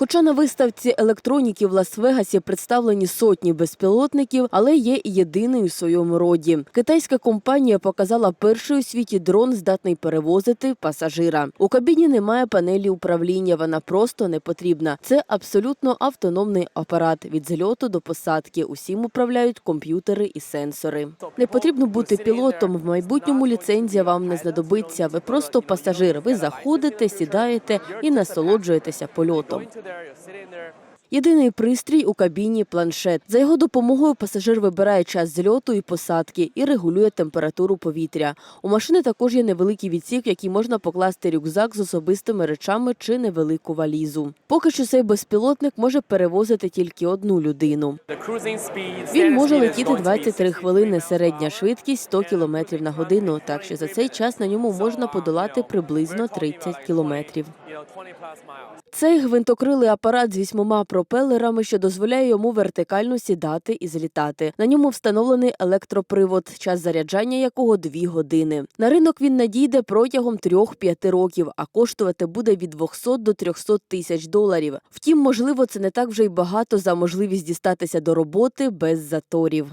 Хоча на виставці електроніки в Лас-Вегасі представлені сотні безпілотників, але є і єдиний у своєму роді. Китайська компанія показала перший у світі дрон, здатний перевозити пасажира. У кабіні немає панелі управління, вона просто не потрібна. Це абсолютно автономний апарат від зльоту до посадки. Усім управляють комп'ютери і сенсори. Не потрібно бути пілотом. В майбутньому ліцензія вам не знадобиться. Ви просто пасажир. Ви заходите, сідаєте і насолоджуєтеся польотом. Єдиний пристрій у кабіні планшет. За його допомогою пасажир вибирає час зльоту і посадки і регулює температуру повітря. У машини також є невеликий відсік, в який можна покласти рюкзак з особистими речами чи невелику валізу. Поки що цей безпілотник може перевозити тільки одну людину. Він може летіти 23 хвилини, середня швидкість 100 км на годину, так що за цей час на ньому можна подолати приблизно 30 кілометрів. Цей гвинтокрилий апарат з вісьмома пропелерами, що дозволяє йому вертикально сідати і злітати. На ньому встановлений електропривод, час заряджання якого дві години. На ринок він надійде протягом 3-5 років, а коштувати буде від 200 до 300 тисяч доларів. Втім, можливо, це не так вже й багато за можливість дістатися до роботи без заторів.